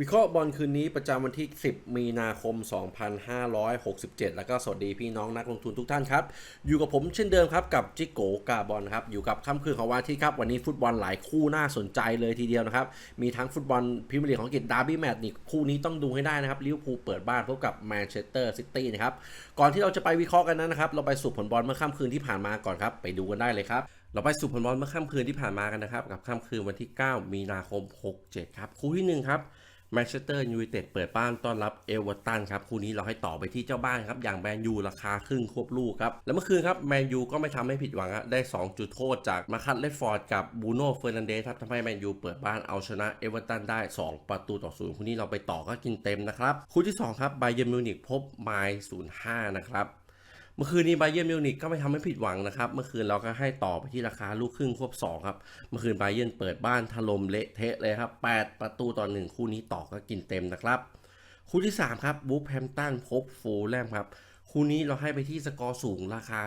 วิเคราะห์บอลคืนนี้ประจำวันที่ 10 มีนาคม 2567 แล้วก็สวัสดีพี่น้องนักลงทุนทุกท่านครับ อยู่กับผมเช่นเดิมครับกับจิโกกาบอลครับ อยู่กับค่ำคืนของวันที่ครับ วันนี้ฟุตบอลหลายคู่น่าสนใจเลยทีเดียวนะครับ มีทั้งฟุตบอลพรีเมียร์ลีกของอังกฤษดาร์บี้แมตช์นี่คู่นี้ต้องดูให้ได้นะครับลิเวอร์พูลเปิดบ้านพบกับแมนเชสเตอร์ซิตี้นะครับ ก่อนที่เราจะไปวิเคราะห์กันนั้นนะครับ เราไปสู่ผลบอลเมื่อค่ำคืนที่ผ่านมาก่อนครับ ไปดูกันได้เลยครับเราไปสู่ผลบอลเมื่อค่ำคืนที่ผ่านมากันนะครับกับค่ำคืนวันที่ 9 มีนาคม 67 ครับคู่ที่หนึ่งครับ แมนเชสเตอร์ยูไนเต็ดเปิดบ้านต้อนรับเอเวอร์ตันครับคู่นี้เราให้ต่อไปที่เจ้าบ้านครับ อย่างแมนยูราคาครึ่งควบลูกครับ แล้วเมื่อคืนครับแมนยูก็ไม่ทำให้ผิดหวังครับได้ 2 จุดโทษจากมาคัตเลดฟอร์ดกับบูโน่เฟอร์นันเดสครับทำให้แมนยูเปิดบ้านเอาชนะเอเวอร์ตันได้ 2 ประตูต่อศูนย์คู่นี้เราไปต่อก็กินเต็มนะครับคู่ที่2ครับไบเยร์นมิวนิกพบไมล์05นะครับ เมื่อคืนนี้ไบเย r ร์นมิวนิกก็ไม่ทำให้ผิดหวังนะครับ เมื่อคืนเราก็ให้ต่อไปที่ราคาลูกครึ่งควบ2ครับ เมื่อคืนไบเย r ร์นเปิดบ้านถล่มเละเทะเลยครับ 8 ประตูต่อ 1 คู่นี้ต่อก็กินเต็มนะครับ คู่ที่ 3 ครับบูฟแฮมตันพบฟูลแลมครับ คู่นี้เราให้ไปที่สกอร์สูงราคา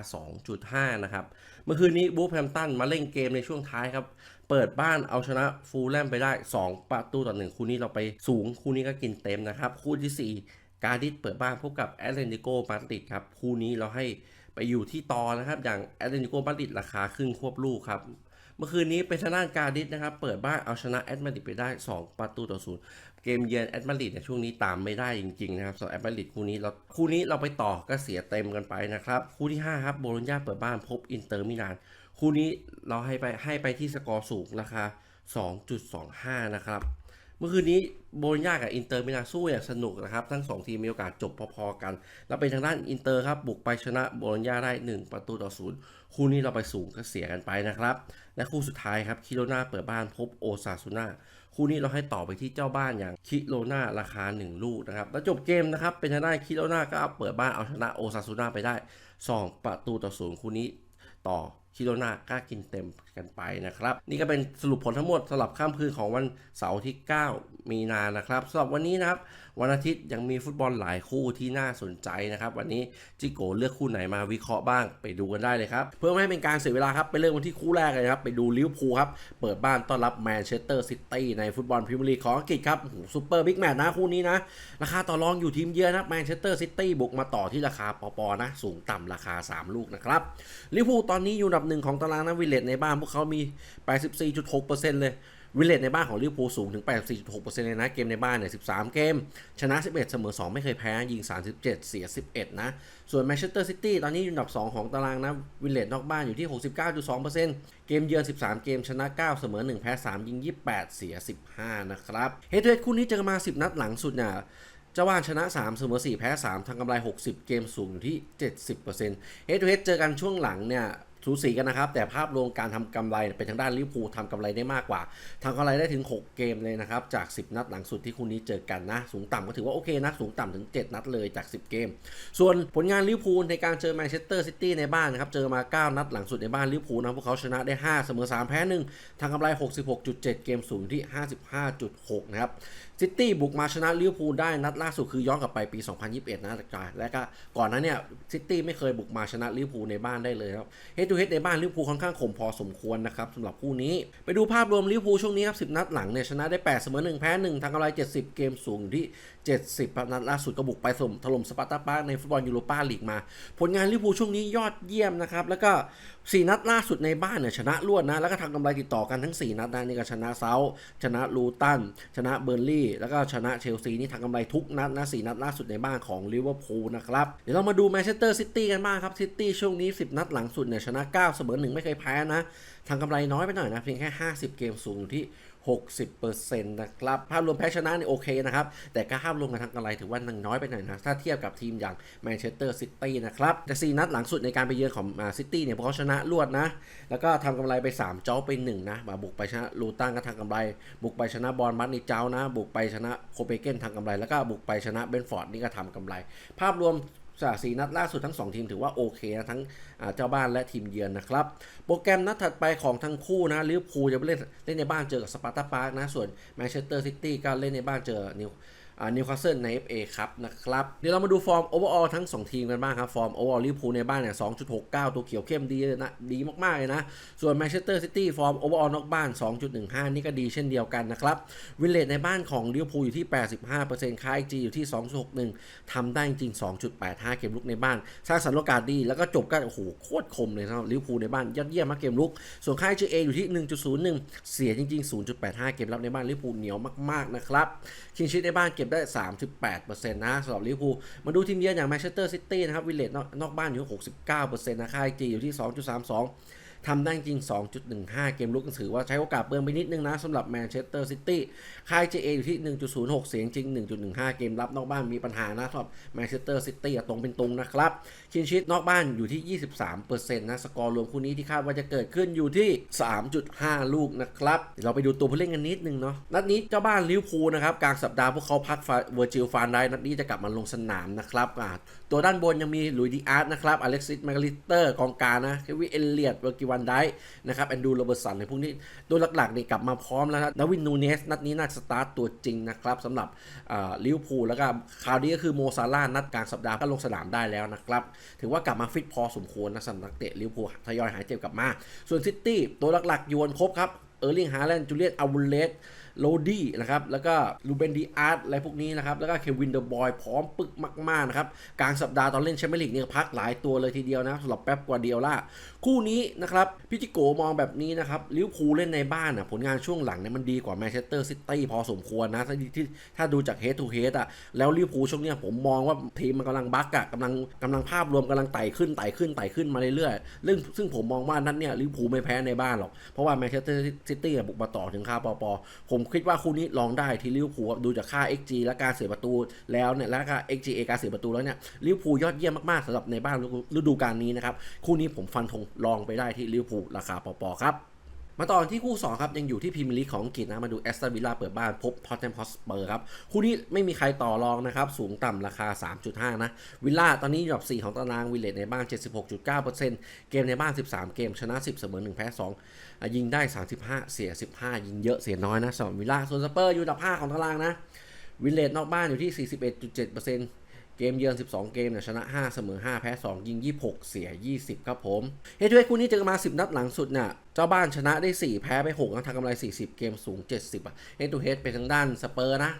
2.5 นะครับ เมื่อคืนนี้บูฟแฮมตันมาเล่นเกมในช่วงท้ายครับ เปิดบ้านเอาชนะฟูลแลมไปได้ 2 ประตูต่อ 1 คู่นี้เราไปสูง คู่นี้ก็กินเต็มนะครับ คู่ที่ 4 การดิสเปิดบ้านพบกับแอตเลติโกมาดริดครับคู่นี้เราให้ไปอยู่ที่ตอนะครับอย่างแอตเลติโกมาดริดราคาครึ่งควบลูกครับเมื่อคืนนี้เป็นทางด้านการดิสนะครับ เปิดบ้านเอาชนะแอตมาดริดไปได้ 2 ประตูต่อศูนย์เกมเยือนแอตมาดริดในช่วงนี้ตามไม่ได้จริงๆนะครับสำหรับแอตมาดริดคู่นี้เราคู่นี้เราไปต่อก็เสียเต็มกันไปนะครับ คู่ที่ 5 ครับโบโลญญาเปิดบ้านพบอินเตอร์มิลานคู่นี้เราให้ไปให้ไปที่สกอร์สูงราคา2.25 นะครับ เมื่อคืนนี้โบลญญากับอินเตอร์มิลานสู้อย่างสนุกนะครับ ทั้ง 2 ทีมมีโอกาสจบพอๆกัน แล้วเป็นทางด้านอินเตอร์ครับ บุกไปชนะโบลญญาได้ 1 ประตูต่อศูนย์คู่นี้เราไปสูงก็เสียกันไปนะครับ และคู่สุดท้ายครับคิโรนาเปิดบ้านพบโอซาซูนาคู่นี้เราให้ต่อไปที่เจ้าบ้านอย่างคิโรนาราคา 1 ลูกนะครับแล้วจบเกมนะครับเป็นทางด้านคิโรนาก็เอาเปิดบ้านเอาชนะโอซาซูนาไปได้ 2 ประตูต่อศูนย์คู่นี้ต่อ คิโรนาก็กินเต็มกันไปนะครับ นี่ก็เป็นสรุปผลทั้งหมดสำหรับข้ามคืนของวันเสาร์ที่ 9 มีนานะครับสำหรับวันนี้นะครับ วันอาทิตย์ยังมีฟุตบอลหลายคู่ที่น่าสนใจนะครับ วันนี้จิโกเลือกคู่ไหนมาวิเคราะห์บ้างไปดูกันได้เลยครับ เพื่อไม่ให้เป็นการเสียเวลาครับ ไปเริ่มกันที่คู่แรกเลยครับ ไปดูลิเวอร์พูลครับ เปิดบ้านต้อนรับแมนเชสเตอร์ซิตี้ในฟุตบอลพรีเมียร์ลีกของอังกฤษครับซูเปอร์บิ๊กแมตช์นะคู่นี้นะ ราคาต่อรองอยู่ทีมเยือนนะแมนเชสเตอร์ซิตี้บุกมาต่อที่ราคาปอๆนะ สูงต่ำราคา 3 ลูกนะครับลิเวอร์พูลตอนนี้อยู่อันดับหนึ่งของตารางนะวิลเลตในบ้านพวกเขามี 84.6%เลย วิลเลตในบ้านของลิเวอร์พูลสูงถึง 84.6%เลยนะเกมในบ้านเนี่ย 13 เกม ชนะ 11 เสมอ 2 ไม่เคยแพ้ยิง 37 เสีย 11 นะ ส่วนแมนเชสเตอร์ซิตี้ตอนนี้อยู่อันดับ 2 ของตารางนะวิลเลตนอกบ้านอยู่ที่ 69.2%เกมเยือน 13 เกมชนะ 9 เสมอ 1 แพ้ 3 ยิง 28 เสีย 15 นะครับเฮดทูเฮดคู่นี้เจอกันมา 10 นัดหลังสุดเนี่ยเจ้าบ้านชนะ 3 เสมอ 4 แพ้ 3ทางกำไร 60 เกมสูงอยู่ที่ 70%เฮดทูเฮดเจอกันช่วงหลังเนี่ย สูสีกันนะครับ แต่ภาพรวมการทำกำไรเป็นทางด้านลิเวอร์พูลทำกำไรได้มากกว่าทำกำไรได้ถึง 6 เกมเลยนะครับ จาก 10 นัดหลังสุดที่คู่นี้เจอกันนะ สูงต่ำก็ถือว่าโอเคนะ สูงต่ำถึง 7 นัดเลยจาก 10 เกม ส่วนผลงานลิเวอร์พูลในการเจอแมนเชสเตอร์ซิตี้ในบ้านนะครับ เจอมา 9 นัดหลังสุดในบ้านลิเวอร์พูลนะพวกเขาชนะได้ 5 เสมอ 3 แพ้1ทางกำไร 66.7 เกมสูงที่ 55.6 นะครับซิตี้บุกมาชนะลิเวอร์พูลได้นัดล่าสุดคือย้อนกลับไปปี 2021 นะและก็ก่อนนั้นเนี่ยซิตี้ไม่เคยบุกมาชนะลิเวอร์พูลในบ้านได้เลยครับเฮดทูเฮดในบ้านลิเวอร์พูลค่อนข้างข่มพอสมควรนะครับสำหรับคู่นี้ ไปดูภาพรวมลิเวอร์พูลช่วงนี้ครับ10 นัดหลังเนี่ยชนะได้ 8 เสมอ 1 แพ้ 1ทางกำไร 70 เกมสูงอยู่ที่ 70นัดล่าสุดก็บุกไปสมถล่มสปาร์ตาปาในฟุตบอลยูโรปาลีกมา ผลงานลิเวอร์พูลช่วงนี้ยอดเยี่ยมนะครับ แล้วก็สี่นัดล่าสุดในบ้านเนี่ยชนะรวดนะ แล้วก็ทำกำไรติดต่อกันทั้ง 4 นัดนะนี่ก็ชนะเซาท์ชนะลูตัน ชนะเบอร์ลี่ แล้วก็ชนะเชลซีนี่ทำกำไรทุกนัดนะสนัดล่าสุดในบ้านของลิเวอร์พูลนะครับ เดี๋ยวเรามาดูแมนเชสเตอร์ซิตี้กันบ้างครับ ซิตี้ช่วงนี้ 10 นัดหลังสุดเนี่ยชนะ 9 เสมอ 1 ไม่เคยแพ้นะทางกำไรน้อยไปหน่อยนะเพียงแค่ 50 เกมสูงอยู่ที่ 60%นะครับภาพรวมแพ้ชนะนี่โอเคนะครับ แต่ก็ภาพรวมกันทางกำไรถือว่านังน้อยไปหน่อยนะ ถ้าเทียบกับทีมอย่างแมนเชสเตอร์ซิตี้นะครับแต่4นัดหลังสุดในการไปเยือนของซิตี้เนี่ยพวกเขาชนะรวดนะ แล้วก็ทำกำไรไป 3 เจ้าไป 1 นะมาบุกไปชนะลูตันก็ทางกำไร บุกไปชนะบอลมัดนี่เจ้านะ บุกไปชนะโคเปเกนทางกำไร แล้วก็บุกไปชนะเบนฟอร์ดนี่ก็ทำกำไร ภาพรวม จากสีนัดล่าสุดทั้ง 2 ทีมถือว่าโอเคนะทั้งเจ้าบ้านและทีมเยือนนะครับ โปรแกรมนัดถัดไปของทั้งคู่นะลิเวอร์พูลจะไปเล่นเล่นในบ้านเจอกับสปาร์ตาปาร์กนะส่วนแมนเชสเตอร์ซิตี้ก็เล่นในบ้านเจอนิว นิวคาสเซิลใน FA ครับนะครับ เดี๋ยวเรามาดูฟอร์มโอเวอร์ออลทั้ง 2 ทีมกันบ้างครับ ฟอร์มโอเวอร์ออลิเวอร์พูลในบ้านเนี่ย 2.69 ตัวเขียวเข้มดีเลยนะดีมาก ๆ เลยนะ ส่วนแมนเชสเตอร์ซิตี้ฟอร์มโอเวอร์ออลนอกบ้าน 2.15 นี่ก็ดีเช่นเดียวกันนะครับ วิลเลตในบ้านของลิเวอร์พูลอยู่ที่ 85%ค่า XG อยู่ที่ 2.61ทำได้จริง 2.85 เกมลุกในบ้าน สร้างสรรค์โอกาสดีแล้วก็จบกันโอ้โหโคตรคมเลยสำหรับลิเวอร์พูลในบ้านยอดเยี่ยมมากเกมลุก ส่วนค่า XG อยู่ที่ 1.01 เสียจริง ๆ 0.85 เกมรับในบ้านลิเวอร์พูลเหนียวมากๆนะครับคินชิตในบ้านเก็บได้ 38%นะสำหรับลิเวอร์พูลมาดูทีมเยือนอย่างแมนเชสเตอร์ซิตี้นะครับวิลเลตนอกบ้านอยู่ที่69%นะค่า XG อยู่ที่ 2.32ทำได้จริง 2.15 เกมลุกถือว่าใช้โอกาสเปิมไปนิดนึงนะสำหรับแมนเชสเตอร์ซิตี้ค่าย G A อยู่ที่ 1.06 เสียงจริง 1.15 เกมรับนอกบ้านมีปัญหานะสำหรับแมนเชสเตอร์ซิตี้ตรงเป็นตรงนะครับคินชิตนอกบ้านอยู่ที่ 23%นะสกอร์รวมคู่นี้ที่คาดว่าจะเกิดขึ้นอยู่ที่ 3.5 ลูกนะครับเราไปดูตัวผู้เล่นกันนิดนึงเนาะนัดนี้เจ้าบ้านลิเวอร์พูลนะครับกลางสัปดาห์พวกเขาพักเวอร์จิลฟานได้นัดนี้จะกลับมาลงสนามนะครับตัวด้านบนยังมีลุยดีอาร์ตนะครับอเล็กซิสแมกลิเตอร์กองกลางนะเควินเอเลียดเวอร์กิวันได้นะครับแอนดูโรเบิร์ตสันในพวกนี้ตัวหลักๆนี่กลับมาพร้อมแล้วนะดาวินนูเนสนัดนี้น่าจะสตาร์ตตัวจริงนะครับสำหรับลิเวอร์พูลแล้วก็ข่าวดีก็คือโมซาร่านัดกลางสัปดาห์ก็ลงสนามได้แล้วนะครับถือว่ากลับมาฟิตพอสมควรนะสำหรับนักเตะลิเวอร์พูลทยอยหายเจ็บกลับมา ส่วนซิตี้ตัวหลักๆยวนครบครับเออร์ลิงฮาแลนด์จูเลียนอาวุลเลส โรดี้นะครับ แล้วก็ลูเบนดีอาร์ตอะไรพวกนี้นะครับ แล้วก็เควินเดอร์บอยพร้อมปึกมากๆนะครับ กลางสัปดาห์ตอนเล่นแชมเปี้ยนลีกเนี่ยพักหลายตัวเลยทีเดียวนะสำหรับแป๊บกว่าเดียวล่ะคู่นี้นะครับพิจิโกมองแบบนี้นะครับลิวพูเล่นในบ้านอะผลงานช่วงหลังเนี่ยมันดีกว่าแมนเชสเตอร์ซิตี้พอสมควรนะถ้าที่ถ้าดูจากเฮดทูเฮดอะแล้วลิวพูช่วงเนี้ยผมมองว่าทีมมันกำลังบักอะกำลังกำลังภาพรวมกำลังไต่ขึ้นไต่ขึ้นไต่ขึ้นมาเรื่อยๆซึ่งซึ่งผมมองว่านั้นเนี่ยลิวพูไม่แพ้ในบ้านหรอกเพราะว่าแมนเชสเตอร์ซิตี้บุกมาต่อถึงคาปอปอผมคิดว่าคู่นี้ลองได้ที่ลิเวอร์พูลดูจากค่า XG และการเสียประตูแล้วเนี่ยแล้วก็ XGA การเสียประตูแล้วเนี่ยลิเวอร์พูลยอดเยี่ยมมากๆสำหรับในบ้านฤดูกาลนี้นะครับคู่นี้ผมฟันธงลองไปได้ที่ลิเวอร์พูลราคาปอๆครับ มาต่อที่คู่ 2 ครับ ยังอยู่ที่พรีเมียร์ลีกของอังกฤษนะ มาดูแอสตันวิลล่าเปิดบ้านพบพอตเทนพอสเปอร์ครับ คู่นี้ไม่มีใครต่อรองนะครับ สูงต่ำราคา 3.5 นะ วิลล่าตอนนี้อยู่อันดับ 4 ของตารางวิลเลตในบ้าน 76.9%เกมในบ้าน 13 เกม ชนะ 10 เสมอ 1 แพ้ 2 ยิงได้ 35 เสีย 15 ยิงเยอะเสียน้อยนะสำหรับวิลล่าส่วนสเปอร์อยู่อันดับ 5 ของตารางนะวิลเลตนอกบ้านอยู่ที่ 41.7% เกมเยือน 12 เกมเนี่ยชนะ 5 เสมอ 5 แพ้ 2 ยิง 26 เสีย 20 ครับผมเฮดทูเฮดคู่นี้เจอมา 10 นัดหลังสุดเนี่ยเจ้าบ้านชนะได้ 4 แพ้ไป6นะทำกำไร 40 เกมสูง 70อะเฮดทูเฮดเป็นทางด้านสเปอร์นะ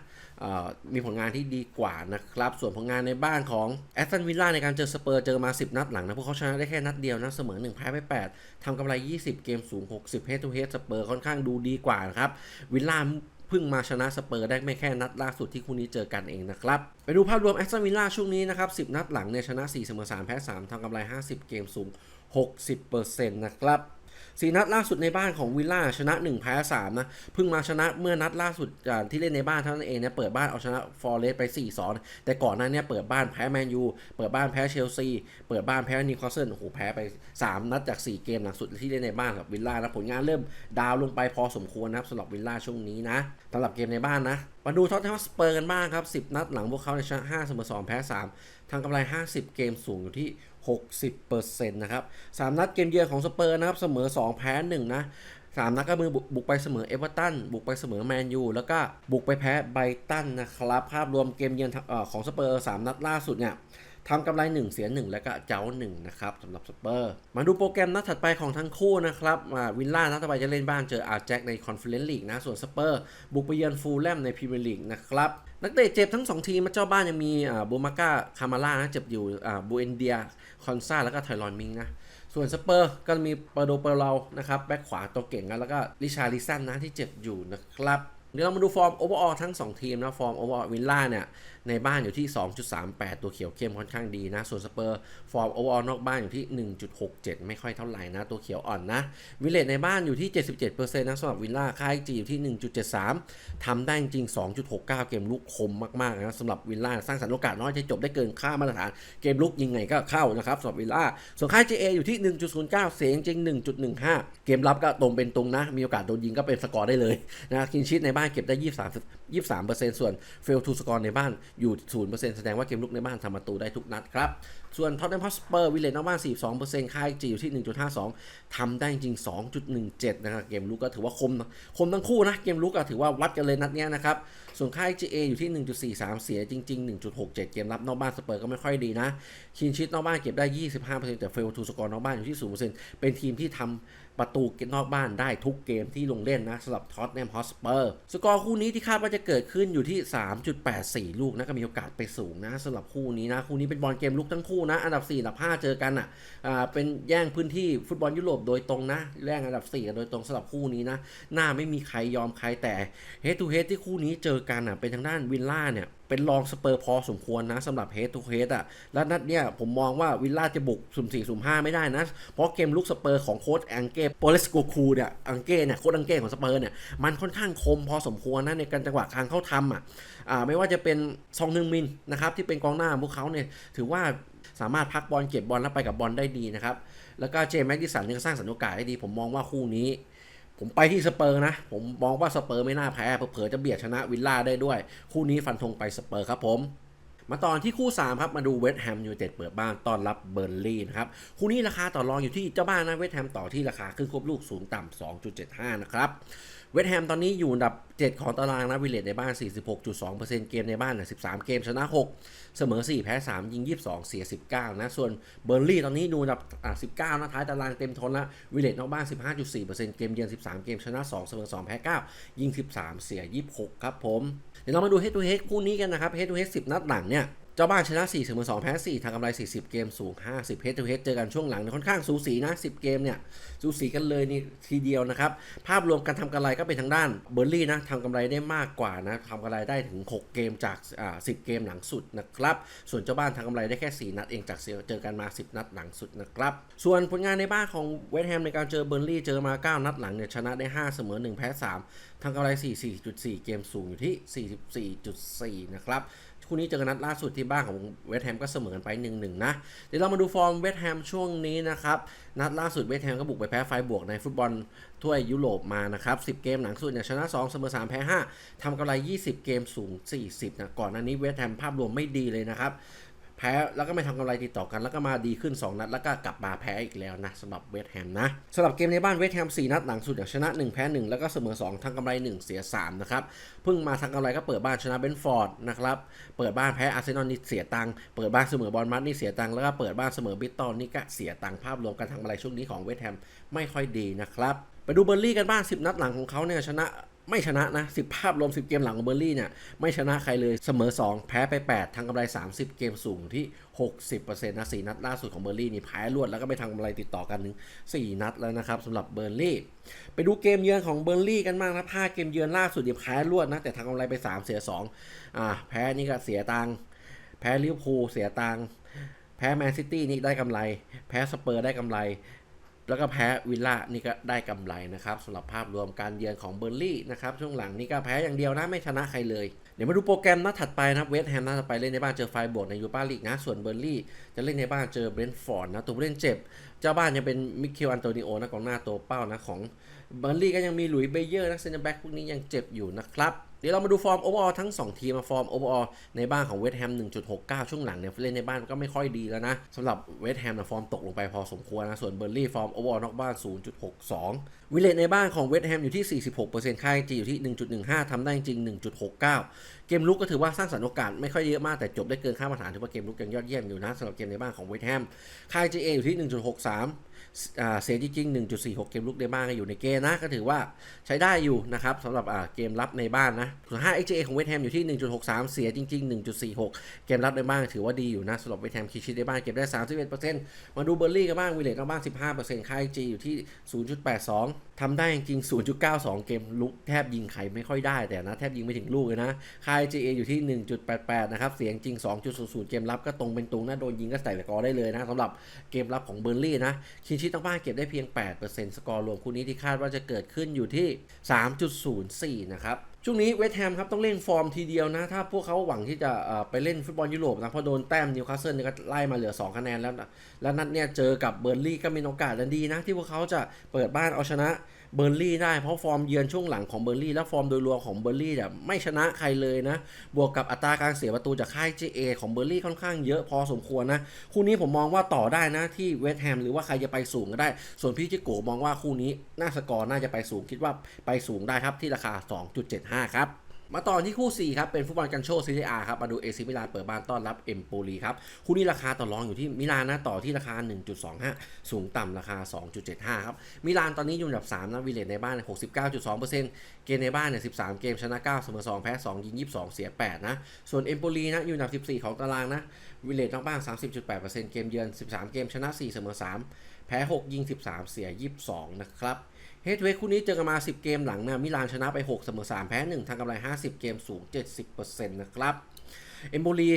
มีผลงานที่ดีกว่านะครับ ส่วนผลงานในบ้านของแอสตันวิลล่าในการเจอสเปอร์เจอมา 10 นัดหลังนะ พวกเขาชนะได้แค่นัดเดียวนะ เสมอ 1 แพ้ไป 8ทำกำไร 20 เกมสูง 60 เฮดทูเฮดสเปอร์ค่อนข้างดูดีกว่านะครับวิลล่า เพิ่งมาชนะสเปอร์ได้ไม่แค่นัดล่าสุดที่คู่นี้เจอกันเองนะครับ ไปดูภาพรวมแอสตันวิลล่าช่วงนี้นะครับ 10 นัดหลังเนี่ยชนะ 4 เสมอ 3 แพ้ 3ทำกำไร 50 เกมสูง 60%นะครับ สีนัดล่าสุดในบ้านของวิลล่าชนะ1แพ้3นะเพิ่งมาชนะเมื่อนัดล่าสุดที่เล่นในบ้านเท่านั้นเองเนี่ยเปิดบ้านเอาชนะฟอร์เรสไป4-2 แต่ก่อนหน้านี้เปิดบ้านแพ้แมนยูเปิดบ้านแพ้เชลซีเปิดบ้านแพ้นิวคาสเซิลโอ้โหแพ้ไป 3 นัดจาก 4 เกมหลังสุดที่เล่นในบ้านกับวิลล่านะผลงานเริ่มดาวลงไปพอสมควรนะครับสำหรับวิลล่าช่วงนี้นะสำหรับเกมในบ้านนะมาดูท็อตแนมสเปอร์กันบ้างครับ10 นัดหลังพวกเขาในชนะ5เสมอ2แพ้3ทางกำไร 50 เกมสูงอยู่ที่ 60%นะครับ3นัดเกมเยือนของสเปอร์นะครับเสมอ 2 แพ้ 1 นะ3นัดก็มือบุกไปเสมอเอเวอร์ตันบุกไปเสมอแมนยูแล้วก็บุกไปแพ้ไบตันนะครับ ภาพรวมเกมเยือนของสเปอร์3นัดล่าสุดเนี่ย ทำกำไร 1 เสีย 1 แล้วก็เจ้า1นะครับสำหรับสเปอร์ มาดูโปรแกรมนัดถัดไปของทั้งคู่นะครับวิลล่านัดถัดไปจะเล่นบ้านเจออาร์แจ็คในคอนเฟอเรนซ์ลีกนะ ส่วนสเปอร์ บุกไปเยือนฟูลแลมในพรีเมียร์ลีกนะครับนักเตะเจ็บทั้ง 2 ทีมมาเจ้าบ้านยังมีบูมาก้าคามาร่านะเจ็บอยู่บูเอนเดียคอนซาแล้วก็ไทรอนมิงนะส่วนสเปอร์ก็มีเปโดเปโรเรานะครับแบ็คขวาตัวเก่งนะแล้วก็ลิชาลิสันนะที่เจ็บอยู่นะครับเดี๋ยวเรามาดูฟอร์มโอเวอร์ออทั้ง 2 ทีมนะฟอร์มโอเวอร์วิลล่าเนี่ย ในบ้านอยู่ที่ 2.38 ตัวเขียวเข้มค่อนข้างดีนะ ส่วนสเปอร์ฟอร์มโอเวอร์นอกบ้านอยู่ที่ 1.67 ไม่ค่อยเท่าไหร่นะ ตัวเขียวอ่อนนะ วิลเลตในบ้านอยู่ที่ 77%นะสำหรับวิลล่าค่ายจีอยู่ที่ 1.73 ทำได้จริง 2.69 เกมลุกคมมากๆนะสำหรับวิลล่าสร้างสรรค์โอกาสน้อยจะจบได้เกินค่ามาตรฐานเกมลุกยังไงก็เข้านะครับสำหรับวิลล่าส่วนค่าย JA ออยู่ที่ 1.09 เสียงจริง 1.15 เกมรับก็ตรงเป็นตรงนะ มีโอกาสโดนยิงก็เป็นสกอร์ได้เลยนะคินชิตในบ้านเก็บได้ 23 23%ส่วน fail to score ในบ้านอยู่0%แสดงว่าเกมลุกในบ้านทำประตูได้ทุกนัดครับ ส่วน Tottenham Hotspur วิลเลนนอกบ้าน 42%ค่ายจีอยู่ที่ 1.52ทำได้จริง 2.17 นะครับเกมลุกก็ถือว่าคมคมทั้งคู่นะเกมลุกก็ถือว่าวัดกันเลยนัดเนี้ยนะครับ ส่วนค่าย GA ออยู่ที่ 1.43 เสียจริง ๆ 1.67 เกมรับนอกบ้านสเปอร์ก็ไม่ค่อยดีนะคินชิตนอกบ้านเก็บได้ 25%แต่ fail to score นอกบ้านอยู่ที่0%เป็นทีมที่ทำ ประตูนอกบ้านได้ทุกเกมที่ลงเล่นนะสำหรับท็อตแนมฮอสเปอร์สกอร์คู่นี้ที่คาดว่าจะเกิดขึ้นอยู่ที่ 3.84 ลูกนะก็มีโอกาสไปสูงนะสำหรับคู่นี้นะคู่นี้เป็นบอลเกมลุกทั้งคู่นะอันดับ 4 อันดับ 5 เจอกันอะอ่าเป็นแย่งพื้นที่ฟุตบอลยุโรปโดยตรงนะแย่งอันดับ 4 โดยตรงสำหรับคู่นี้นะหน้าไม่มีใครยอมใครแต่เฮดทูเฮดที่คู่นี้เจอกันอะเป็นทางด้านวิลล่าเนี่ยเป็นรองสเปอร์พอสมควรนะสำหรับเฮดทูเฮดอะแล้วนัดเนี้ยผมมองว่าวิลล่าจะบุกสุ่ม4สุ่ม5ไม่ได้นะ เพราะเกมลุกสเปอร์ของโค้ชแองเก้โปเลสโกคูเนี่ยอังเก้เนี่ยโค้ชอังเก้ของสเปอร์เนี่ยมันค่อนข้างคมพอสมควรนะในการจังหวะทางเข้าทำอะอ่าไม่ว่าจะเป็นซองนึงมินนะครับที่เป็นกองหน้าพวกเขาเนี่ยถือว่าสามารถพักบอลเก็บบอลแล้วไปกับบอลได้ดีนะครับ แล้วก็เจมส์แม็กดิสันยังสร้างสรรค์โอกาสได้ดี ผมมองว่าคู่นี้ ผมไปที่สเปอร์นะ ผมมองว่าสเปอร์ไม่น่าแพ้เผลอจะเบียดชนะวิลล่าได้ด้วย คู่นี้ฟันธงไปสเปอร์ครับผม มาตอนที่คู่ 3 ครับ มาดูเวสต์แฮมยูไนเต็ดเปิดบ้านต้อนรับเบอร์ลีนะครับ คู่นี้ราคาต่อรองอยู่ที่เจ้าบ้านนะเวสต์แฮมต่อที่ราคาขึ้นควบลูกสูงต่ำ2.75 นะครับ เวสต์แฮมตอนนี้อยู่อันดับ 7 ของตารางนะวิลเลตในบ้าน 46.2%เกมในบ้านน่ะ13 เกมชนะ 6 เสมอ 4 แพ้ 3 ยิง 22 เสีย 19 นะ ส่วนเบอร์ลี่ตอนนี้ดูอันดับอะ19 นะ ท้ายตารางเต็มทนละวิลเลตนอกบ้าน 15.4%เกมเยือน 13 เกมชนะ 2 เสมอ 2 แพ้ 9 ยิง 13 เสีย 26 ครับผม เดี๋ยวเรามาดู head to head คู่นี้กันนะครับ head to head 10 นัดหลังเนี่ย เจ้าบ้านชนะ4เสมอ2แพ้ 4 ทางกำไร 40 เกมสูง 50 head to head เจอกันช่วงหลังค่อนข้างสูสีนะ 10 เกมเนี่ย สูสีกันเลยนี่ทีเดียวนะครับ ภาพรวมการทำกำไรก็เป็นทางด้านเบอร์ลี่นะทำกำไรได้มากกว่านะทำกำไรได้ถึง 6 เกมจากอ่า10 เกมหลังสุดนะครับ ส่วนเจ้าบ้านทำกำไรได้แค่ 4 นัดเองจากเจอกันมา 10 นัดหลังสุดนะครับ ส่วนผลงานในบ้านของเวสต์แฮมในการเจอเบอร์ลี่เจอมา 9 นัดหลังเนี่ยชนะได้ 5 เสมอ 1 แพ้ 3ทำกำไร 44.4 เกมสูงอยู่ที่ 44.4 นะครับ คู่นี้เจอกันนัดล่าสุดที่บ้านของเวสต์แฮมก็เสมอกันไป1-1นะ เดี๋ยวเรามาดูฟอร์มเวสต์แฮมช่วงนี้นะครับ นัดล่าสุดเวสต์แฮมก็บุกไปแพ้ไฟบวกในฟุตบอลถ้วยยุโรปมานะครับ10 เกมหลังสุดเนี่ยชนะ 2 เสมอ 3 แพ้ 5ทำกำไร 20 เกมสูง 40นะก่อนหน้านี้เวสต์แฮมภาพรวมไม่ดีเลยนะครับ แพ้แล้วก็ไม่ทำกำไรติดต่อกันแล้วก็มาดีขึ้น 2 นัด แล้วก็กลับมาแพ้อีกแล้วนะสำหรับเวสต์แฮมนะสำหรับเกมในบ้านเวสต์แฮม4นัดหลังสุดเนี่ยชนะ 1 แพ้ 1 แล้วก็เสมอ 2ทำกำไร 1 เสีย 3 นะครับ เพิ่งมาทำกำไรก็เปิดบ้านชนะเบนฟอร์ดนะครับ เปิดบ้านแพ้อาร์เซนอลนี่เสียตังค์เปิดบ้านเสมอบอลมัดนี่เสียตังค์แล้วก็เปิดบ้านเสมอบิตตอนนี่ก็เสียตังค์ภาพรวมการทำกำไรช่วงนี้ของเวสต์แฮมไม่ค่อยดีนะครับไปดูเบอร์ลี่กันบ้าง 10 นัดหลังของเขาเนี่ยชนะ ไม่ชนะนะ 10 ภาพรวม 10 เกมหลังของเบอร์ลี่เนี่ย ไม่ชนะใครเลยเสมอ 2 แพ้ไป 8ทางกำไร 30 เกมสูงที่ 60%นะ4นัดล่าสุดของเบอร์ลี่นี่แพ้รวดแล้วก็ไปทางกำไรติดต่อกันถึง 4 นัดแล้วนะครับสำหรับเบอร์ลี่ ไปดูเกมเยือนของเบอร์ลี่กันบ้างนะถ้าเกมเยือนล่าสุดเนี่ยแพ้รวดนะแต่ทางกำไรไป 3 เสีย2อ่าแพ้นี่ก็เสียตังค์แพ้ลิเวอร์พูลเสียตังค์แพ้แมนซิตี้นี่ได้กำไร แพ้สเปอร์ได้กำไร แล้วก็แพ้วิลล่านี่ก็ได้กำไรนะครับสำหรับภาพรวมการเยือนของเบอร์ลี่นะครับช่วงหลังนี่ก็แพ้อย่างเดียวนะไม่ชนะใครเลย เดี๋ยวมาดูโปรแกรมนัดถัดไปนะครับเวสต์แฮมนัดถัดไปเล่นในบ้านเจอไฟบวกในยูปาลีกนะส่วนเบอร์ลี่จะเล่นในบ้านเจอเบรนท์ฟอร์ดนะตัวผู้เล่นเจ็บ เจ้าบ้านยังเป็นมิเคลอันโตนิโอนะกองหน้าตัวเป้านะของ เบอร์ลี่ก็ยังมีหลุยส์เบเยอร์นักเซนเตอร์แบ็กพวกนี้ยังเจ็บอยู่นะครับ เดี๋ยวเรามาดูฟอร์มโอเวอร์ทั้ง 2 ทีมมาฟอร์มโอเวอร์ในบ้านของเวสต์แฮม 1.69 ช่วงหลังเนี่ยเล่นในบ้านก็ไม่ค่อยดีแล้วนะสำหรับเวสต์แฮมนะฟอร์มตกลงไปพอสมควรนะ ส่วนเบอร์ลี่ฟอร์มโอเวอร์นอกบ้าน 0.62 วิเลตในบ้านของเวสต์แฮมอยู่ที่ 46%ค่าจีอยู่ที่ 1.15ทำได้จริง 1.69 เกมลุกก็ถือว่าสร้างสรรค์โอกาสไม่ค่อยเยอะมากแต่จบได้เกินค่ามาตรฐานถือว่าเกมลุกยังยอดเยี่ยมอยู่นะสำหรับเกมในบ้านของเวสต์แฮมค่าย GA อยู่ที่ 1.63 เสียจริงๆ 1.46 เกมลุกในบ้านก็อยู่ในเกณฑ์นะ ก็ถือว่าใช้ได้อยู่นะครับสำหรับเกมรับในบ้านนะส่วน5 XGA ของเวสต์แฮมอยู่ที่ 1.63 เสียจริง ๆ 1.46 เกมรับในบ้านถือว่าดีอยู่นะสำหรับเวสต์แฮมคีชิตในบ้านเก็บได้ 31%มาดูเบอร์ลี่กันบ้างวิลเลตในบ้าน 15%ค่าย G อยู่ที่ 0.82 ทำได้จริงๆ0.92 เกมลุกแทบยิงใครไม่ค่อยได้แต่นะ แทบยิงไม่ถึงลูกเลยนะค่าย GA อยู่ที่ 1.88 นะครับ เสียงจริง 2.00 เกมรับก็ตรงเป็นตรงนะโดนยิงก็ใส่ตะกอได้เลยนะสำหรับเกมรับของเบอร์ลี่นะ คินชิตต้องบ้านเก็บได้เพียง 8%สกอร์รวมคู่นี้ที่คาดว่าจะเกิดขึ้นอยู่ที่ 3.04 นะครับ ช่วงนี้เวสต์แฮมครับต้องเร่งฟอร์มทีเดียวนะ ถ้าพวกเขาหวังที่จะไปเล่นฟุตบอลยุโรปนะเพราะโดนแต้มนิวคาสเซิลเนี่ยก็ไล่มาเหลือ 2 คะแนนแล้วนะแล้วนัดเนี่ยเจอกับเบอร์ลี่ก็มีโอกาสดันดีนะ ที่พวกเขาจะเปิดบ้านเอาชนะ เบอร์ลี่ได้ เพราะฟอร์มเยือนช่วงหลังของเบอร์ลี่และฟอร์มโดยรวมของเบอร์ลี่เนี่ยไม่ชนะใครเลยนะ บวกกับอัตราการเสียประตูจากค่าย GA ของเบอร์ลี่ค่อนข้างเยอะพอสมควรนะ คู่นี้ผมมองว่าต่อได้นะที่เวสต์แฮมหรือว่าใครจะไปสูงก็ได้ ส่วนพี่จิโกมองว่าคู่นี้น่าสกอร์น่าจะไปสูงคิดว่าไปสูงได้ครับที่ราคา 2.75 ครับ มาต่อที่คู่ 4 ครับ เป็นฟุตบอลกันโชซีเรียอาครับ มาดูเอซิมิลานเปิดบ้านต้อนรับเอมโปลีครับ คู่นี้ราคาต่อรองอยู่ที่มิลานนะต่อที่ราคา 1.25 สูงต่ำราคา 2.75 ครับ มิลานตอนนี้อยู่อันดับ 3 นะวิเลตในบ้าน 69.2%เกมในบ้านเนี่ย 13 เกมชนะ 9 เสมอ 2 แพ้ 2 ยิง 22 เสีย 8 นะ ส่วนเอมโปลีนะอยู่อันดับ 14 ของตารางนะวิเลตนอกบ้าน 30.8%เกมเยือน 13 เกมชนะ 4 เสมอ 3 แพ้ 6 ยิง 13 เสีย 22 นะครับ เฮดเวคู่นี้เจอกันมา 10 เกมหลังนะมิลานชนะไป 6 เสมอ 3 แพ้ 1ทางกำไร 50 เกมสูง 70%นะครับ เอมโบลี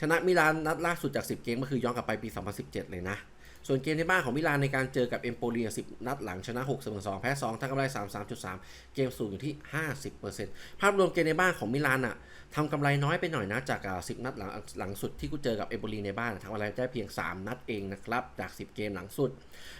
ชนะมิลานนัดล่าสุดจาก 10 เกมก็คือย้อนกลับไปปี 2017 เลยนะ ส่วนเกมในบ้านของมิลานในการเจอกับเอมโปลี10นัดหลังชนะ6เสมอ2แพ้2ทางกำไร 33.3 เกมสูงอยู่ที่ 50%ภาพรวมเกมในบ้านของมิลานอะทำกำไรน้อยไปหน่อยนะจากอ่า10 นัดหลังหลังสุดที่กูเจอกับเอมโปลีในบ้านทำกำไรได้เพียง 3 นัดเองนะครับจาก 10 เกมหลังสุด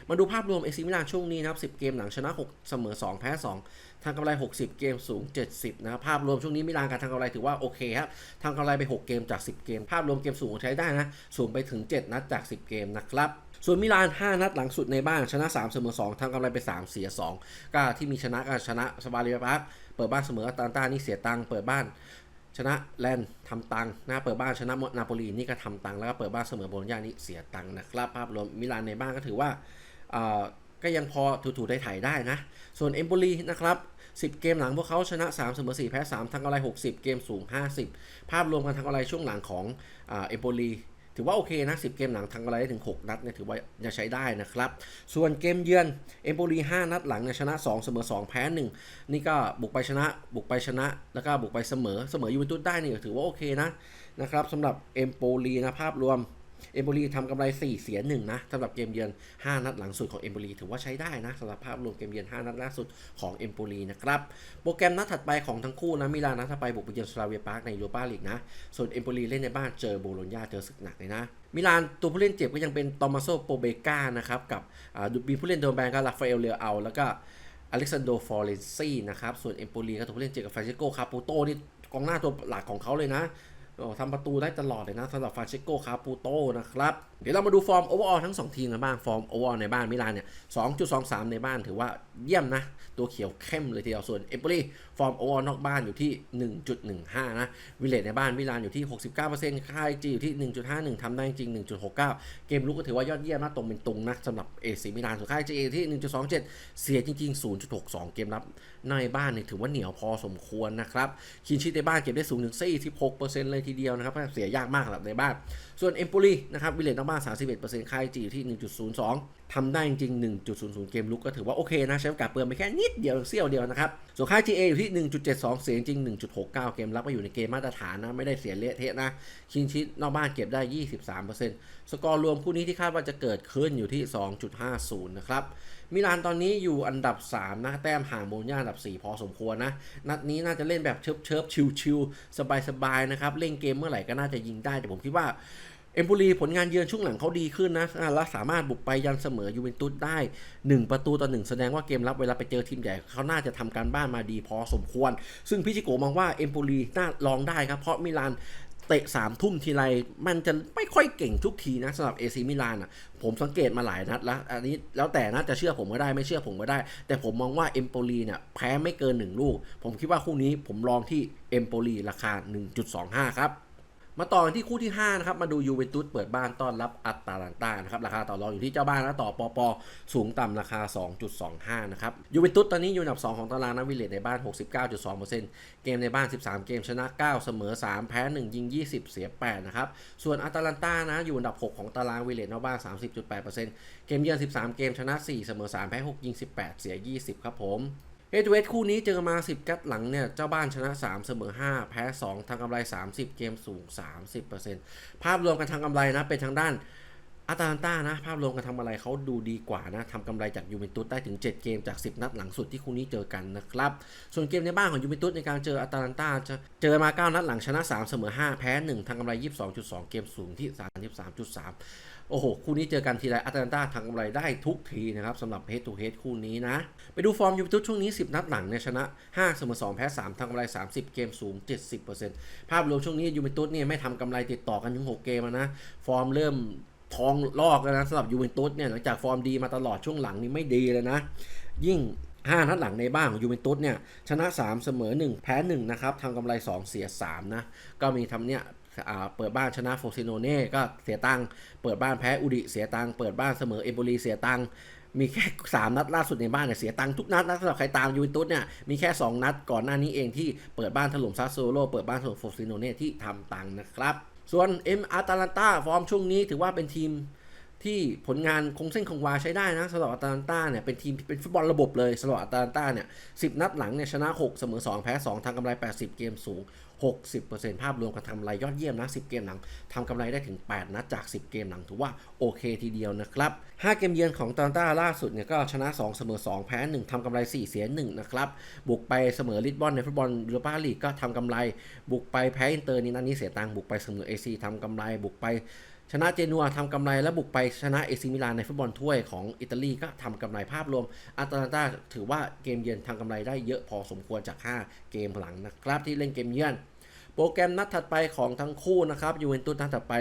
มาดูภาพรวมเอซิมิลานช่วงนี้นะครับ10 เกมหลังชนะ 6 เสมอ 2 แพ้ 2ทางกำไร 60 เกมสูง 70 นะภาพรวมช่วงนี้มิลานการทางกำไรถือว่าโอเคครับทางกำไรไป 6 เกมจาก 10 เกม ภาพรวมเกมสูงใช้ได้นะสูงไปถึง 7 นัดจาก 10 เกมนะครับ ส่วนมิลาน 5 นัดหลังสุดในบ้านชนะ 3 เสมอ 2ทางกำไรไป 3 เสีย 2 ก็ที่มีชนะก็ชนะสบาเรียพาร์เปิดบ้านเสมออตแลนตานี่เสียตังเปิดบ้านชนะแลนทำตังค์นะเปิดบ้านชนะนาโปลีนี่ก็ทำตังแล้วก็เปิดบ้านเสมอโบลญานี่เสียตังนะครับภาพรวมมิลานในบ้านก็ถือว่าก็ยังพอถูๆได้ถ่ายได้นะ ส่วนเอมโปลีนะครับ10 เกมหลังพวกเขาชนะ 3 เสมอ 4 แพ้ 3ทางกำไร60 เกมสูง 50 ภาพรวมกันทางกำไรช่วงหลังของเอมโปลี ถือว่าโอเคนะ10 เกมหลังทางอะไรได้ถึง 6 นัดเนี่ยถือว่าจะใช้ได้นะครับ ส่วนเกมเยือนเอมโปลี5นัดหลังเนี่ยชนะ 2 เสมอ 2 แพ้ 1 นี่ก็บุกไปชนะ บุกไปชนะ แล้วก็บุกไปเสมอเสมอยูเวนตุสได้นี่ถือว่าโอเคนะนะครับสำหรับเอมโปลีนะภาพรวม เอมโบลีทำกำไร 4 เสีย 1 นะสำหรับเกมเยือน 5 นัดหลังสุดของเอมโบลีถือว่าใช้ได้นะสำหรับภาพรวมเกมเยือน 5 นัดล่าสุดของเอมโบลีนะครับ โปรแกรมนัดถัดไปของทั้งคู่นะมิลานนัดถัดไปบุกไปเยือนสลาเวียปาร์กในยูโรปาลีกนะ ส่วนเอมโบลีเล่นในบ้านเจอโบโลญญาเจอศึกหนักเลยนะมิลานตัวผู้เล่นเจ็บก็ยังเป็นตอมาโซโปเบกานะครับกับอ่ามีผู้เล่นโดนแบนก็ลาฟาเอลเลเอาแล้วก็อเล็กซานโดฟอเรนซี่นะครับ ส่วนเอมโบลีก็ตัวผู้เล่นเจ็บกับฟรานเชโกคาปูโตนี่กองหน้าตัวหลักของเขาเลยนะ ทำประตูได้ตลอดเลยนะสำหรับฟานเชโกคาปูโตนะครับ เดี๋ยวเรามาดูฟอร์มโอเวอร์ออทั้ง 2 ทีมกันบ้าง ฟอร์มโอเวอร์ออในบ้านมิลานเนี่ย 2.23 ในบ้านถือว่าเยี่ยมนะ ตัวเขียวเข้มเลยทีเดียวส่วนเอเปลีฟอร์ ร์มโอเวอร์นอกบ้านอยู่ที่ 1.15 นะ วิเลตในบ้านมิลานอยู่ที่ 69%ค่ายจีอยู่ที่ 1.51 ทำได้จริง 1.69 เกมลุกก็ถือว่ายอดเยี่ยมนะตรงเป็นตรงนะสำหรับเอซีมิลานส่วนค่ายจีที่ 1.27 เสียจริง ๆ 0.62 เกมรับในบ้านเนี่ยถือว่าเหนียวพอสมควรนะครับ คินชิตในบ้านเก็บได้สูงถึง46%เลยทีเดียวนะครับเสียยากมากสำหรับในบ้าน ส่วนเอมโปลีนะครับวิเลตนอกบ้าน31%ค่ายจีอยู่ที่ 1.02 ทำได้จริง 1.00 เกมลุกก็ถือว่าโอเคนะ ใช้โอกาสเปลืองไปแค่นิดเดียวเสี้ยวเดียวนะครับ ส่วนค่าย GA อยู่ที่ 1.72 เสียจริง 1.69 เกมรับก็อยู่ในเกมมาตรฐานนะ ไม่ได้เสียเละเทะนะ คินชิตนอกบ้านเก็บได้ 23%สกอร์รวมคู่นี้ที่คาดว่าจะเกิดขึ้นอยู่ที่ 2.50 นะครับมิลานตอนนี้อยู่อันดับ 3 นะแต้มห่างโบโลญญาอันดับ 4 พอสมควรนะ นัดนี้น่าจะเล่นแบบเชิบเชิบชิวชิวสบายสบายๆนะครับเล่นเกมเมื่อไหร่ก็น่าจะยิงได้แต่ผมคิดว่า เอมโปลีผลงานเยือนช่วงหลังเขาดีขึ้นนะและสามารถบุกไปยันเสมอยูเวนตุสได้ 1 ประตูต่อ1แสดงว่าเกมรับเวลาไปเจอทีมใหญ่เขาน่าจะทำการบ้านมาดีพอสมควร ซึ่งพิชิโกมองว่าเอมโปลีน่าลองได้ครับ เพราะมิลานเตะสามทุ่มทีไรมันจะไม่ค่อยเก่งทุกทีนะสำหรับเอซีมิลานอะผมสังเกตมาหลายนัดแล้ว อันนี้แล้วแต่นะจะเชื่อผมก็ได้ไม่เชื่อผมก็ได้ แต่ผมมองว่าเอมโปลีเนี่ยแพ้ไม่เกิน 1 ลูก ผมคิดว่าคู่นี้ผมลองที่เอมโปลีราคา 1.25 ครับ มาต่อนที่คู่ที่ 5 นะครับ มาดูยูเวนตุสเปิดบ้านต้อนรับอัตตาลันตานะครับ ราคาต่อรองอยู่ที่เจ้าบ้านนะต่อปอปอสูงต่ำราคา 2.25 นะครับยูเวนตุสตอนนี้อยู่อันดับ 2 ของตารางนะวิลเลตในบ้าน 69.2%เกมในบ้าน 13 เกมชนะ 9 เสมอ 3 แพ้ 1 ยิง 20 เสีย 8 นะครับ ส่วนอัตตาลันตานะอยู่อันดับ 6 ของตารางวิลเลตนอกบ้าน 30.8%เกมเยือน 13 เกมชนะ 4 เสมอ 3 แพ้ 6 ยิง 18 เสีย 20 ครับผม เฮดเวทคู่นี้เจอมา 10 กัดหลังเนี่ย เจ้าบ้านชนะ 3 เสมอ 5 แพ้ 2ทางกำไร 30 เกมสูง 30%ภาพรวมกันทางกำไรนะ เป็นทางด้านอาตาลันตานะ ภาพรวมการทำอะไรเขาดูดีกว่านะทำกำไรจากยูเวนตุสได้ถึง 7 เกมจาก 10 นัดหลังสุดที่คู่นี้เจอกันนะครับ ส่วนเกมในบ้านของยูเวนตุสในการเจออาตาลันตาจะเจอมา 9 นัดหลังชนะ 3 เสมอ 5 แพ้ 1ทำกำไร 22.2 เกมสูงที่ 33.3 โอ้โห คู่นี้เจอกันทีไรอาตาลันตาทำกำไรได้ทุกทีนะครับสำหรับ head to head คู่นี้นะ ไปดูฟอร์มยูเวนตุสช่วงนี้ 10 นัดหลังเนี่ยชนะ 5 เสมอ 2 แพ้ 3ทำกำไร 30 เกมสูง 70%ภาพรวมช่วงนี้ยูเวนตุสเนี่ยไม่ทำกำไรติดต่อกันถึง 6 เกมนะ ฟอร์มเริ่มทองลอกแล้วนะสำหรับยูเวนตุสเนี่ยหลังจากฟอร์มดีมาตลอดช่วงหลังนี้ไม่ดีเลยนะ ยิ่ง5นัดหลังในบ้านของยูเวนตุสเนี่ยชนะ 3 เสมอ 1 แพ้ 1 นะครับทำกำไร 2 เสีย 3 นะ ก็มีทำเนี่ย เปิดบ้านชนะโฟซิโนเน่ก็เสียตังค์เปิดบ้านแพ้อุดิเสียตังค์เปิดบ้านเสมอเอโบลีเสียตังค์มีแค่ 3 นัดล่าสุดในบ้านเนี่ยเสียตังค์ทุกนัดนะสำหรับใครตามยูเวนตุสเนี่ยมีแค่ 2 นัดก่อนหน้านี้เองที่เปิดบ้านถล่มซาสโซโลเปิดบ้านถล่มโฟซิโนเน่ที่ทำตังค์นะครับส่วนเอ็มอาตาลันตาฟอร์มช่วงนี้ถือว่าเป็นทีมที่ผลงานคงเส้นคงวาใช้ได้นะสำหรับอาตาลันตาเนี่ยเป็นทีมเป็นฟุตบอลระบบเลยสำหรับอาตาลันตาเนี่ยสินัดหลังเนี่ยชนะ 6 เสมอ 2 แพ้ 2ทำกำไร 80 เกมสูง 60%ภาพรวมการทำกำไรยอดเยี่ยมนะ 10 เกมหลังทำกำไรได้ถึง 8 นัดจาก 10 เกมหลังถือว่าโอเคทีเดียวนะครับ 5 เกมเยือนของตาลันต้าล่าสุดเนี่ยก็ชนะ 2 เสมอ 2 แพ้ 1ทำกำไร 4 เสีย 1 นะครับ บุกไปเสมอลิสบอนในฟุตบอลยูโรปาลีกก็ทำกำไร บุกไปแพ้อินเตอร์นี่นัดนี้เสียตังบุกไปเสมอเอซีทำกำไรบุกไปชนะเจนัวทำกำไรและบุกไปชนะเอซิมิลานในฟุตบอลถ้วยของอิตาลีก็ทำกำไรภาพรวมอาตาลันตาถือว่าเกมเยือนทำกำไรได้เยอะพอสมควรจาก 5 เกมหลังนะครับที่เล่นเกมเยือน โปรแกรมนัดถัดไปของทั้งคู่นะครับยูเวนตุสนัดถัดไป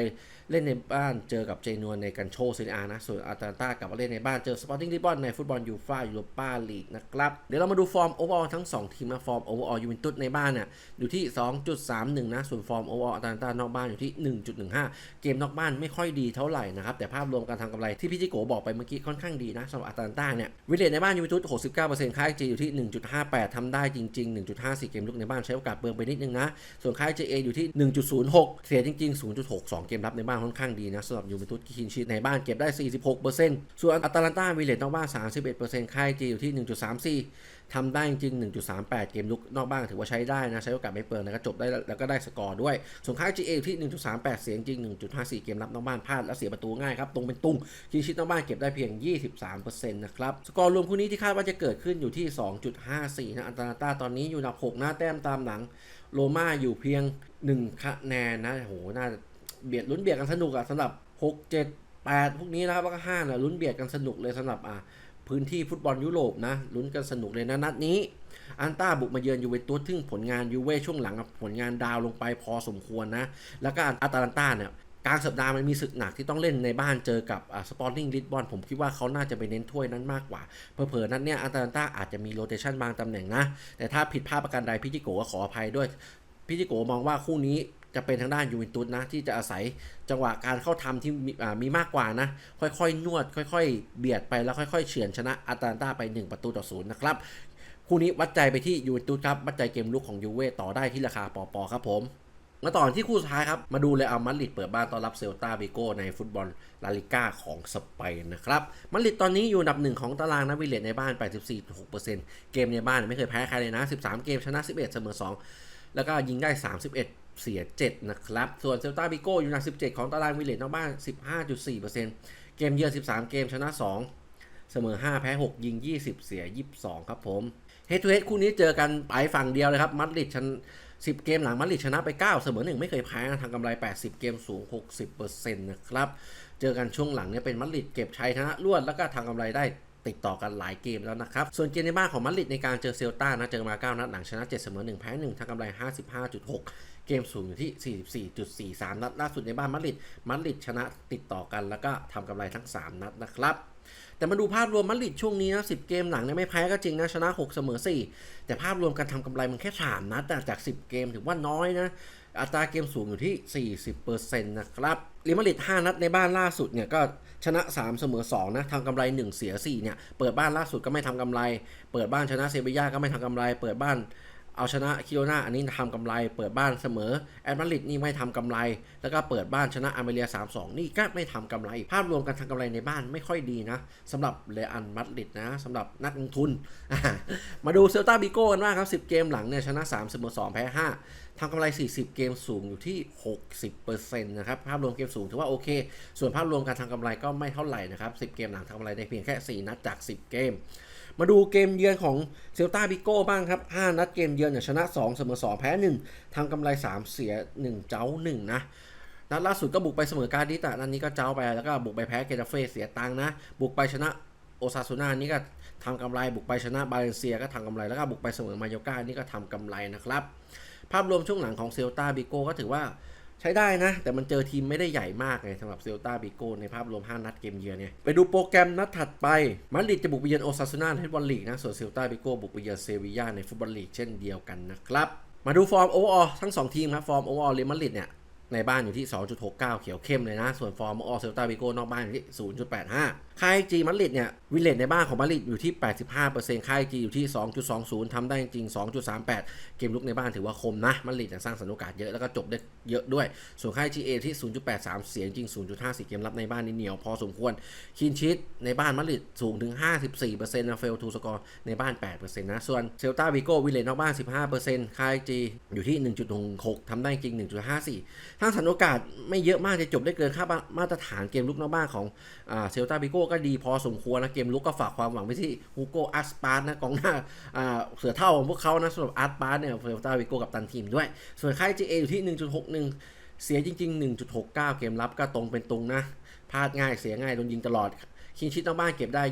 เล่นในบ้านเจอกับเจนัวในกันโชเซเรีอานะ ส่วนอาตาลันตากลับมาเล่นในบ้านเจอสปอร์ติ้งลิบอนในฟุตบอลยูฟ่ายูโรปาลีกนะครับ เดี๋ยวเรามาดูฟอร์มโอเวอร์ทั้ง 2 ทีมนะฟอร์มโอเวอร์ยูเวนตุสในบ้านเนี่ยอยู่ที่ 2.31 นะ ส่วนฟอร์มโอเวอร์อาตาลันตานอกบ้านอยู่ที่ 1.15 เกมนอกบ้านไม่ค่อยดีเท่าไหร่นะครับแต่ภาพรวมการทำกำไรที่พี่จิโกบอกไปเมื่อกี้ค่อนข้างดีนะสำหรับอาตาลันตาเนี่ยวิเลตในบ้านยูเวนตุส69%ค่ายจีอยู่ที่ 1.58ทำได้จริง ๆ 1.54 เกมลุกในบ้านใช้โอกาสเบิร์ไปนิดนึงนะส่วนค่าย JA อยู่ที่ 1.06 เสียจริง ๆ 0.62 เกมรับในบ้านค่อนข้างดีนะสำหรับยูเวนตุสคินชีตในบ้านเก็บได้ 46%ส่วนอาตาลันตาวิเลตนอกบ้าน 31%ค่ายจีอยู่ที่ 1.34ทำได้จริง 1.38 เกมลุกนอกบ้านถือว่าใช้ได้นะใช้โอกาสไม่เปิดแล้วก็จบได้แล้วก็ได้สกอร์ด้วย ส่วนค่าย GA อยู่ที่ 1.38 เสียงจริง 1.54 เกมรับนอกบ้านพลาดและเสียประตูง่ายครับตรงเป็นตุ้งคีชิตนอกบ้านเก็บได้เพียง 23%นะครับสกอร์รวมคู่นี้ที่คาดว่าจะเกิดขึ้นอยู่ที่ 2.54 นะอันตาลาต้าตอนนี้อยู่อันดับ6หน้าแต้มตามหลังโรม่าอยู่เพียง 1 คะแนนนะโหน่า เบียดลุ้นเบียดกันสนุกอะสำหรับ 6 7 8 พวกนี้นะครับแล้วก็5นะลุ้นเบียดกันสนุกเลยสำหรับอะพื้นที่ฟุตบอลยุโรปนะลุ้นกันสนุกเลยนะนัดนี้อันต้าบุกมาเยือนยูเวนตุสซึ่งผลงานยูเว่ช่วงหลังผลงานดาวลงไปพอสมควรนะแล้วก็อาตาลันต้าเนี่ยกลางสัปดาห์มันมีศึกหนักที่ต้องเล่นในบ้านเจอกับสปอร์ติ้งลิสบอนผมคิดว่าเขาน่าจะไปเน้นถ้วยนั้นมากกว่าเผลอๆนั้นเนี่ยอาตาลันต้าอาจจะมีโรเตชันบางตำแหน่งนะ แต่ถ้าผิดพลาดประการใดพี่จิโกก็ขออภัยด้วยพี่จิโกมองว่าคู่นี้ จะเป็นทางด้านยูเวนตุสนะที่จะอาศัยจังหวะการเข้าทำที่มีมีมากกว่านะ ค่อยๆ นวด ค่อย ๆ เบียดไปแล้วค่อยๆเฉือนชนะอาตาลันตาไป 1 ประตูต่อศูนย์นะครับคู่นี้วัดใจไปที่ยูเวนตุสครับวัดใจเกมลุกของยูเว่ต่อได้ที่ราคาปอปอครับผมมาต่อที่คู่สุดท้ายครับ มาดูเลยเอามาดริดเปิดบ้านต้อนรับเซลตาบิโกในฟุตบอลลาลิก้าของสเปนนะครับมาดริดตอนนี้อยู่อันดับหนึ่งของตารางนะวิเลตในบ้าน 84.6%เกมในบ้านไม่เคยแพ้ใครเลยนะ 13 เกมชนะ 11 เสมอ 2 แล้วก็ยิงได้ 31 เสีย 7 นะครับ ส่วนเซลตาบิโกอยู่อันดับ17 ของตารางวิลเลตนอกบ้าน 15.4%เกมเยือน 13 เกมชนะ 2 เสมอ 5 แพ้ 6 ยิง 20 เสีย 22 ครับผมเฮดทูเฮดคู่นี้เจอกันไปฝั่งเดียวเลยครับมาดริดชนะ10 เกมหลังมาดริดชนะไป 9 เสมอ 1 ไม่เคยแพ้ทางกำไร 80 เกมสูง 60%นะครับ เจอกันช่วงหลังเนี่ยเป็นมาดริดเก็บชัยชนะรวดแล้วก็ทางกำไรได้ติดต่อกันหลายเกมแล้วนะครับ ส่วนเกมในบ้านของมาดริดในการเจอเซลตานะ เจอมา 9 นัดหลังชนะ 7 เสมอ 1 แพ้ 1ทางกำไร 55.6 เกมสูงอยู่ที่ 44.43 นัดล่าสุดในบ้านมาดริดมาดริดชนะติดต่อกันแล้วก็ทำกำไรทั้ง 3 นัดนะครับแต่มาดูภาพรวมมาดริดช่วงนี้นะ10เกมหลังเนี่ยไม่แพ้ก็จริงนะชนะ 6 เสมอ 4 แต่ภาพรวมการทำกำไรมันแค่ 3 นัดจาก 10 เกมถือว่าน้อยนะ อัตราเกมสูงอยู่ที่ 40%นะครับลิมาริด5นัดในบ้านล่าสุดเนี่ยก็ชนะ 3 เสมอ 2 นะทำกำไร 1 เสีย 4 เนี่ย เปิดบ้านล่าสุดก็ไม่ทำกำไร เปิดบ้านชนะเซบีย่าก็ไม่ทำกำไร เปิดบ้าน เอาชนะคิโรนาอันนี้ทำกำไร เปิดบ้านเสมอ แอดมาริดนี่ไม่ทำกำไร แล้วก็เปิดบ้านชนะอาร์เมเรีย 3-2 นี่ก็ไม่ทำกำไร ภาพรวมการทำกำไรในบ้านไม่ค่อยดีนะสำหรับเรอันมาดริดนะสำหรับนักลงทุน มาดูเซลตาบิโก้กันบ้างครับ 10 เกมหลังเนี่ยชนะ 3 เสมอ 2 แพ้ 5ทำกำไร 40 เกมสูงอยู่ที่ 60%นะครับ ภาพรวมเกมสูงถือว่าโอเค ส่วนภาพรวมการทำกำไรก็ไม่เท่าไหร่นะครับ 10 เกมหลังทำกำไรได้เพียงแค่ 4 นัดจาก 10 เกม มาดูเกมเยือนของเซลตาบิโก้บ้างครับ 5 นัดเกมเยือนเนี่ยชนะ 2 เสมอ 2 แพ้ 1ทำกำไร 3 เสีย 1 เจ้า 1 นะ นัดล่าสุดก็บุกไปเสมอการดิสอะนัดนี้ก็เจ้าไป แล้วก็บุกไปแพ้เกตาเฟ่เสียตังนะ บุกไปชนะโอซาซูน่านี่ก็ทำกำไร บุกไปชนะบาเลนเซียก็ทำกำไร แล้วก็บุกไปเสมอมาโยกานี่ก็ทำกำไรนะครับ ภาพรวมช่วงหลังของเซลตาบิโก้ก็ถือว่า ใช้ได้นะ แต่มันเจอทีมไม่ได้ใหญ่มากไงสำหรับเซลตาบิโกในภาพรวม 5 นัดเกมเยือนเนี่ยไปดูโปรแกรมนัดถัดไปมาดริดจะบุกไปเยือนโอซาซูน่าในฟุตบอลลีกนะส่วนเซลตาบิโกบุกไปเยือนเซวียาในฟุตบอลลีกเช่นเดียวกันนะครับมาดูฟอร์มโอเวอร์ทั้ง 2 ทีมครับฟอร์มโอเวอร์เรอัลมาดริดเนี่ยในบ้านอยู่ที่ 2.69 เขียวเข้มเลยนะ ส่วนฟอร์มโออเซลตาบิโกนอกบ้านอยู่ที่ 0.85ค่ายจีมาดริดเนี่ยวิเลตในบ้านของมาดริดอยู่ที่ 85%ค่ายจีอยู่ที่ 2.20ทำได้จริง 2.38 เกมลุกในบ้านถือว่าคมนะมาดริดสร้างสรรค์โอกาสเยอะแล้วก็จบได้เยอะด้วย ส่วนค่าย GA ที่ 0.83 เสียจริง 0.54 เกมรับในบ้านนี่เหนียวพอสมควรคินชิตในบ้านมาดริดสูงถึง 54%นะเฟลทูสกอร์ในบ้าน 8%นะส่วนเซลตาบิโก้วิเลตนอกบ้าน 15%ค่ายจีอยู่ที่ 1.66ทำได้จริง 1.54ถ้าสนโอกาสไม่เยอะมากจะจบได้เกินค่ามาตรฐานเกมลุกนอกบ้านของเซลตาบิโก้ก็ดีพอสมควรนะ เกมลุกก็ฝากความหวังไปที่ฮูโกอาร์สปาร์นะกองหน้าเสือเท่าของพวกเขานะสำหรับอาร์สปาร์เนี่ยเซลตาบิโก้กับตันทีมด้วย ส่วนค่าย GA อยู่ที่ 1.61 เสียจริง ๆ 1.69 เกมรับก็ตรงเป็นตรงนะพลาดง่ายเสียง่ายโดนยิงตลอดคินชิตนอกบ้านเก็บได้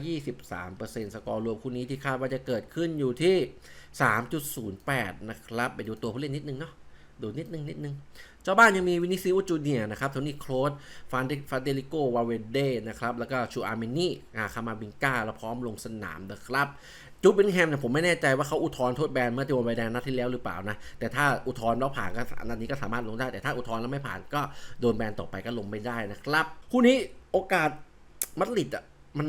23%สกอร์รวมคู่นี้ที่คาดว่าจะเกิดขึ้นอยู่ที่ 3.08 นะครับ ไปดูตัวผู้เล่นนิดนึงเนาะดูนิดนึงนิดนึง เจ้าบ้านยังมีวินิซิอุจูเนียนะครับโทนี่โครสฟานฟานเดลิโกวาเวเดนะครับ แล้วก็ชูอาร์เมนี่อาคามาบิงกาแล้วพร้อมลงสนามนะครับจูเบนแฮมเนี่ยผมไม่แน่ใจว่าเขาอุทธรณ์โทษแบนเมื่อโดนใบแดงนัดที่แล้วหรือเปล่านะ แต่ถ้าอุทธรณ์แล้วผ่านก็นัดนี้ก็สามารถลงได้ แต่ถ้าอุทธรณ์แล้วไม่ผ่านก็โดนแบนต่อไปก็ลงไม่ได้นะครับ คู่นี้โอกาสมัดริดอะมัน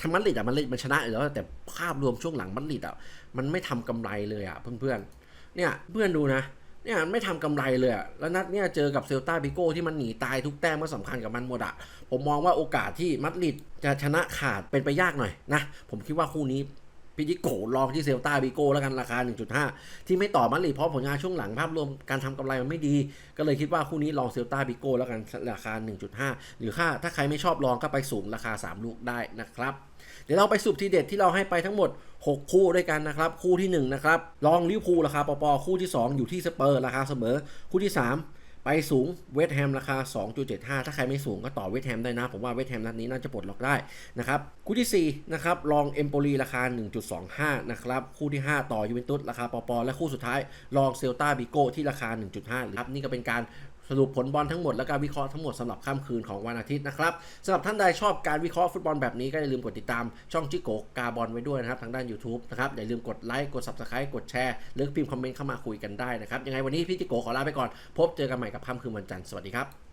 ทำมัดริดอะมันมันชนะอยู่แล้วแต่ภาพรวมช่วงหลังมัดริดอะมันไม่ทำกำไรเลยอะเพื่อนๆเนี่ยเพื่อนดูนะ เนี่ยไม่ทำกำไรเลยอะแล้วนัดเนี่ยเจอกับเซลตาบิโก้ที่มันหนีตายทุกแต้มก็สำคัญกับมันหมดอะผมมองว่าโอกาสที่มัดริดจะชนะขาดเป็นไปยากหน่อยนะ ผมคิดว่าคู่นี้ พิจิโกลองที่เซลตาบิโก้แล้วกันราคา 1.5 ที่ไม่ต่อมัดริดเพราะผลงานช่วงหลังภาพรวมการทำกำไรมันไม่ดี ก็เลยคิดว่าคู่นี้ลองเซลตาบิโก้แล้วกันราคา 1.5 หรือค่าถ้าใครไม่ชอบลองก็ไปสูงราคา 3 ลูกได้นะครับเดี๋ยวเราไปสุบทีเด็ดที่เราให้ไปทั้งหมด 6 คู่ด้วยกันนะครับ คู่ที่ 1 นะครับ ลองลิเวอร์พูราคาปอปอคู่ที่ 2 อยู่ที่สเปอร์ราคาเสมอ คู่ที่ 3 ไปสูงเวสแฮมราคา 2.75 ถ้าใครไม่สูงก็ต่อเวสแฮมได้นะ ผมว่าเวสแฮมนัดนี้น่าจะปลดล็อกได้นะครับคู่ที่4นะครับลองเอมโปลีราคา 1.25 นะครับ คู่ที่ 5 ต่อยูเวนตุสราคาปอปอและคู่สุดท้ายลองเซลตาบิโกที่ราคา 1.5ครับนี่ก็เป็นการ สรุปผลบอลทั้งหมดและการวิเคราะห์ทั้งหมดสำหรับค่ำคืนของวันอาทิตย์นะครับสำหรับท่านใดชอบการวิเคราะห์ฟุตบอลแบบนี้ก็อย่าลืมกดติดตามช่องจิโกกาบอลไว้ด้วยนะครับทางด้าน YouTube นะครับอย่าลืมกดไลค์กด Subscribe กดแชร์หรือพิมพ์คอมเมนต์เข้ามาคุยกันได้นะครับยังไงวันนี้พี่จิโกขอลาไปก่อน พบเจอกันใหม่กับค่ำคืนวันจันทร์สวัสดีครับ